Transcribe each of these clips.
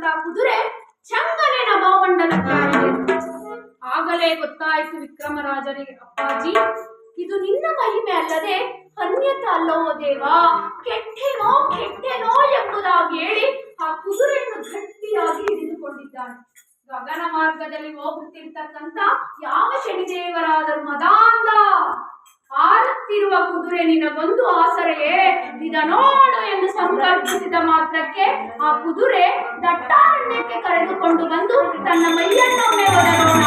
ಬಂದಂತ ಕುದುರೆ ಚಂದನೆ ನಭಮಂಡಲ ಆಗಲೇ ಗೊತ್ತಾಯಿತು ವಿಕ್ರಮರಾಜರಿಗೆ ಅಪ್ಪಾಜಿ. ಇದು ನಿನ್ನ ಮಹಿಮೆ ಅಲ್ಲದೆ ಅನ್ಯತ ಅಲ್ಲೋ ದೇವ. ಕೆಟ್ಟೆನೋ ಕೆಟ್ಟೆನೋ ಎಂಬುದಾಗಿ ಹೇಳಿ ಆ ಕುದುರೆಯನ್ನು ಗಟ್ಟಿಯಾಗಿ ಹಿಡಿದುಕೊಂಡಿದ್ದಾನೆ. ಗಗನ ಮಾರ್ಗದಲ್ಲಿ ಹೋಗುತ್ತಿರ್ತಕ್ಕಂಥ ಯಾವ ಶನಿದೇವರಾದರೂ ಮದಾಂದ ಹಾರುತ್ತಿರುವ ನಿನ್ನ ಬಂದು ಆಸರೆಯೇ? ಇದ ನೋಡು ಎಂದು ಸಂಕಲ್ಪಿಸಿದ ಮಾತ್ರಕ್ಕೆ ಆ ಕುದುರೆ ದಟ್ಟಾರಣ್ಯಕ್ಕೆ ಕರೆದುಕೊಂಡು ಬಂದು ತನ್ನ ಮೈಯನ್ನೊಮ್ಮೆ ಒದರೋಣ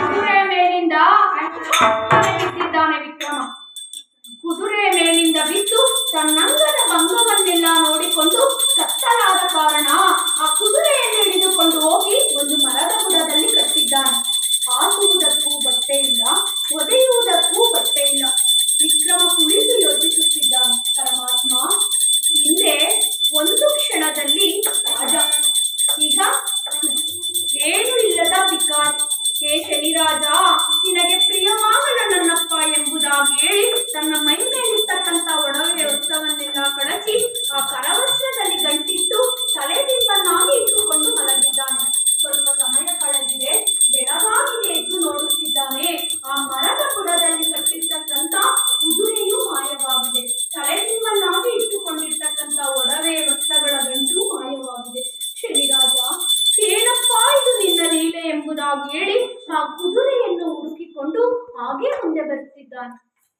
ಕುದುರೆ ಮೇಲಿಂದ ಬಿದ್ದಿದ್ದಾನೆ ವಿಕ್ರಮ. ಕುದುರೆ ಮೇಲಿಂದ ಬಿದ್ದು ತನ್ನಂಗದ ಭಂಗವನ್ನೆಲ್ಲ ನೋಡಿಕೊಂಡು ಕತ್ತಲಾದ ಕಾರಣ